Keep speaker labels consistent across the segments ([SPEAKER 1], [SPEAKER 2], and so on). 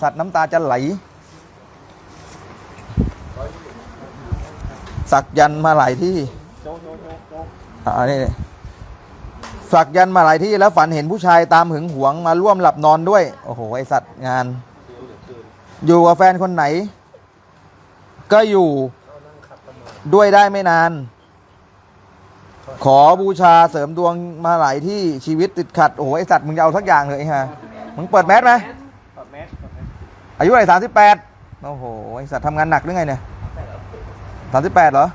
[SPEAKER 1] สัตว์น้ำตาจะไหล สักยันมาหลายที่อันนี้สักยันมาหลายที่แล้วฝันเห็นผู้ชายตามหึงหวงมาร่วมหลับนอนด้วย โอ้โห ไอสัตว์งาน อยู่กับแฟนคนไหน ก็อยู่ด้วยได้ไม่นาน ขอบูชาเสริมดวงมาหลายที่ชีวิตติดขัด โอ้โห ไอสัตว์มึงจะเอาสักอย่างเลยฮะ มึงเปิดแมสไหม
[SPEAKER 2] อา
[SPEAKER 1] ยุอะไรสามสิบแปดโอ้โห ไอสัตว์ทำงานหนักหรือไงเนี่ยสามสิบแปดเหรอ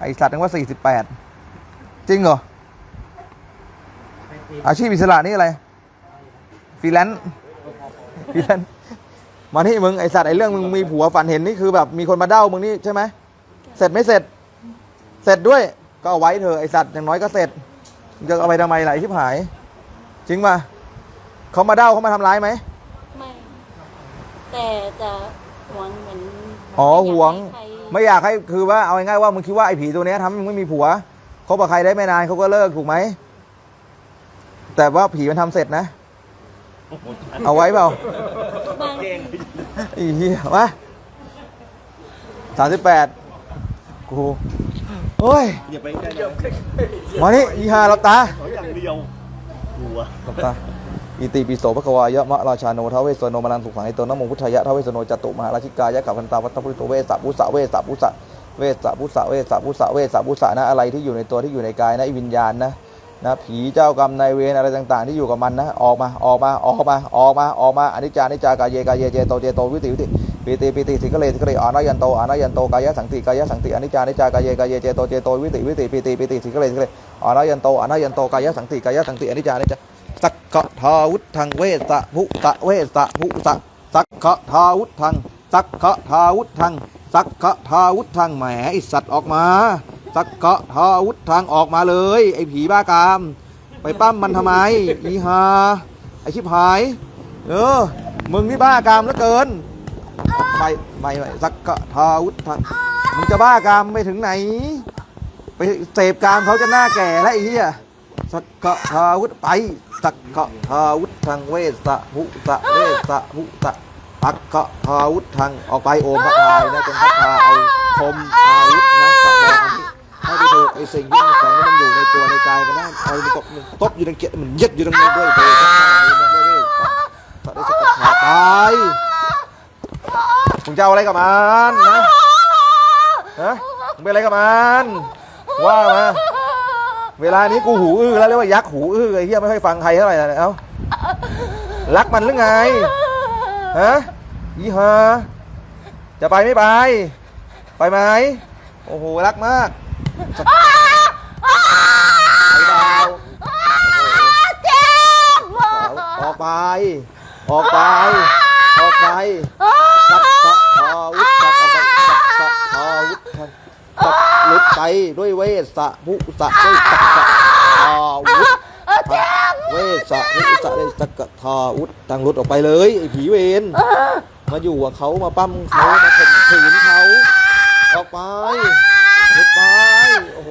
[SPEAKER 1] ไอสัตว์นึกว่าสี่สิบแปดจริงเหรอ อาชีพอิสระนี่อะไรฟรีแลนซ์ฟรีแลนซ์มาที่มึงไอสัตว์ไอเรื่องมึงมีผัวฝันเห็นนี่คือแบบมีคนมาเด้ามึงนี่ใช่ไหมเสร็จไม่เสร็จ เสร็จด้วยก็เอาไว้เธอไอสัตว์อย่างน้อยก็เสร็จจะเอาไปทำไมไหลชิบหาย จริงป่ะเขามาเด้าเขามาทำร้ายไหม
[SPEAKER 3] แต่จะหวงเหมือน
[SPEAKER 1] อ๋อหวง
[SPEAKER 3] ไม่อยากให้คื
[SPEAKER 1] อว่าเอาง่ายๆว่ามึงคิดว่าไอ้ผีตัวเนี้ยทำให้มึงไม่มีผัวเขาบอกใครได้ไม่นานเขาก็เลิกถูกไหม แต่ว่าผีมันทำเสร็จนะ เอาไว้เปล่า
[SPEAKER 3] บางที
[SPEAKER 1] อีเหี้ยมาสามสิบแปดกูเฮ้ย
[SPEAKER 2] อย่าไปใกล้ๆ
[SPEAKER 1] มานี่อีฮาหลับตา
[SPEAKER 2] อย่างเดียวกลัว
[SPEAKER 1] หลับตา อิติปิโสภควายะมะราชาโนทเวสโนมานังสุขังไอโตนะโมพุทธยะทเวสโนจตุมหาราชิกายะกับพันตาวัตพุทธเวสัปุสะเวสัปุสะเวสัปุสะเวสัปุสะเวสัปุสะนะอะไรที่อยู่ในตัวที่อยู่ในกายนะวิญญาณนะนะผีเจ้ากรรมนายเวรอะไรต่างๆ ที่อยู่กับมันนะออกมาออกมาออกมาออกมาออกมาอนิจจานิจจากายเยกายเยเจโตเจโตวิติวิติปิติปิติสิกเลสิกเลอนายันโตอานายันโตกายะสังติกายะสังติอนิจจานิจากายเยกายเยเจโตเจโตวิติวิติปิติปิติสิกเลสิกเลอนายันโตอานายันโตกายะสังติกายะสังติอนิจจานิจา สักกะทาวุธังเวสะภุตะเวสะภุตะสักกะทาวุธังสักกะทาวุธังสักกะทาวุธังแหมไอสัตว์ออกมาสักกะทาวุธังออกมาเลย ไอผีบ้ากาม ไปปั้มมันทำไมอีฮาไอชิบหาย เออ มึงนี่บ้ากามเหลือเกินไปไปไปสักกะทาวุธังมึงจะบ้ากามไปถึงไหน ไปเสพกามเขาจะหน้าแก่แล้วไอ้เหี้ย สักกะทาวุธไปสักกะทาวุธทางเวสะหุสะเวสะหุสะอักกะทาวุธทางออกไปโอมพระพานะจงพัดพาเอาคมอาวุธนะสักแดงให้ไปถูกไอสิ่งที่มันแฝงมันอยู่ในตัวในกายมันนะเอาตบตบอยู่ตรงเกียรมันยึดอยู่ตรงนี้ด้วยเถิดสักได้สักกะาตายมึงจะเอาอะไรกับมันนะฮะมึงเป็นอะไรกับมันว่ามา เวลานี้กูหูอื้อแล้วเรียกว่ายักษ์หูอื้อไอ้เหี้ยไม่ค่อยฟังใครเท่าไหร่นะเอ้ารักมันหรือไงฮะยี่ห้าจะไปไม่ไป ไปไหมโอ้โหรักมากไปดาวออกไป ออกไป ออกไป ใจด้วยเวสะภุสะด้วยสักกะทาวุธเวสะภุสะด้วยสักกะทาวุธทางรุดออกไปเลยผีเวนมาอยู่กับเขามาปั้มเขามาข่มขืนเขาออกไปออกไปโอ้โห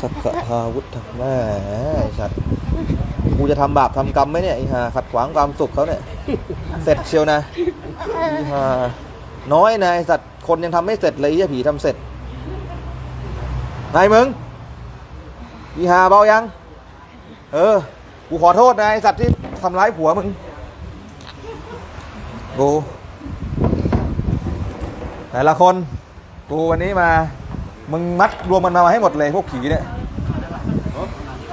[SPEAKER 1] สักขะทวุฒธรรมแม่ไอ้สัตว์กูจะทำบาปทำกรรมไหมเนี่ยไอ้ห่าขัดขวางความสุขเขาเนี่ยเสร็จเชียวนะอีห่าน้อยนะไอ้สัตว์คนยังทำไม่เสร็จเลยไอ้ผีทำเสร็จนายมึงอีหาเบายัง เออ กูขอโทษนะไอสัตว์ที่ทำร้ายผัวมึงกูแต่ละคน กูวันนี้มา มึงมัดรวมมันมาให้หมดเลยพวกผีเนี่ย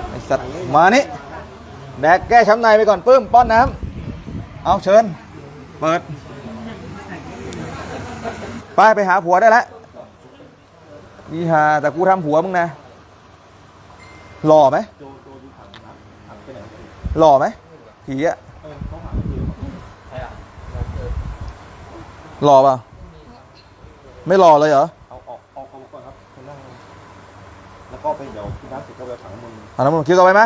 [SPEAKER 1] ไอ้สัตว์มานี่แดกแก้ช้ำในไปก่อนปื้มป้อนน้ำเอาเชิญ เปิด ไปไปหาผัวได้แล้วนี่ฮาแต่กูทำผัวมึงนะ หล่อไหม
[SPEAKER 2] ห
[SPEAKER 1] ล่อไหมผีอะ
[SPEAKER 2] ห
[SPEAKER 1] ล่อเปล่าไม่หล่อเลยเหรอ
[SPEAKER 2] เอาออ กออกออกมาก่อนครับคุณนั่งแล้วก็ไปเดี๋ยวพี่น้ำเสร็จก็ไปฝังน้ำมันต์
[SPEAKER 1] อ่าน้ำมันคิวต่อไปไหม